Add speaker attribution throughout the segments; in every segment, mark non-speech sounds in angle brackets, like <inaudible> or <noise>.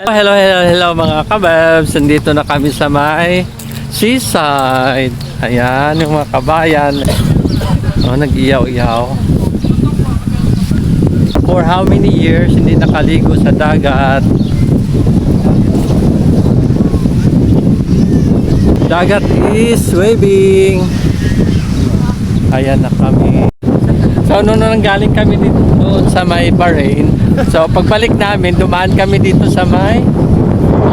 Speaker 1: Hello, hello, hello mga kababs. Nandito na kami sa may seaside. Ayan, yung mga kabayan. Oh, nag-iyaw-iyaw. For how many years hindi nakaligo sa dagat? Dagat is waving. Ayan na kami. So, noon nang galing kami dito doon sa may Bahrain. So, pagbalik namin, dumaan kami dito sa may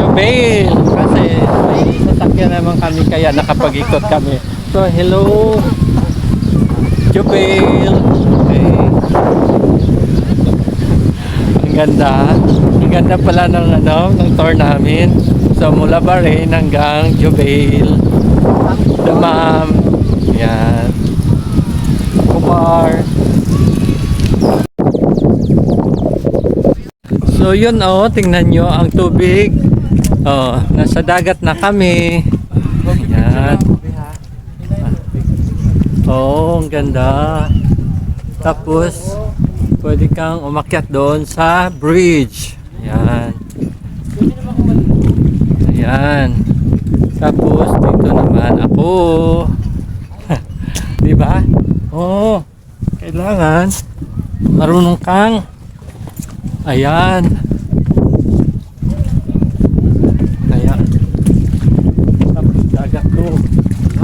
Speaker 1: Jubail. Kasi may sasakyan naman kami kaya nakapag-ikot kami. So, hello. Jubail. Okay. Ang ganda. Ang ganda pala ng, ano, ng tour namin. So, mula Bahrain hanggang Jubail. Damam. Yan. Kumar. So yun oh, tingnan nyo ang tubig. Oh, nasa dagat na kami. Yan. Oh, ang ganda. Tapos, pwede kang umakyat doon sa bridge. Yan. Ayan. Tapos, dito naman ako. <laughs> Di ba? Oo. Kailangan marunong kang. Ayan. Tapos dagat to.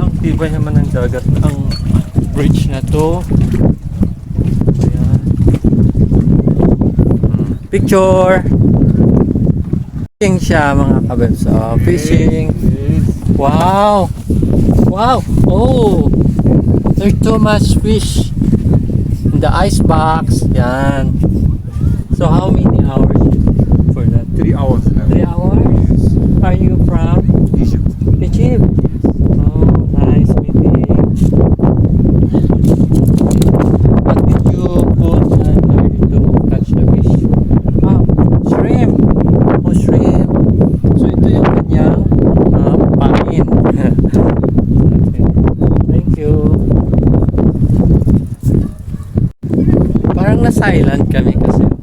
Speaker 1: Ang tibay naman ng dagat ng bridge na to. Ayan. Hmm. Picture. Fishing siya mga kabels. Oh, fishing. Wow. Wow. Oh. There's too much fish in the ice box. Yan. So how many hours for that?
Speaker 2: Three hours now.
Speaker 1: Three hours? Are you from
Speaker 2: Egypt.
Speaker 1: Egypt? Thank you. Parang nasa island kami kasi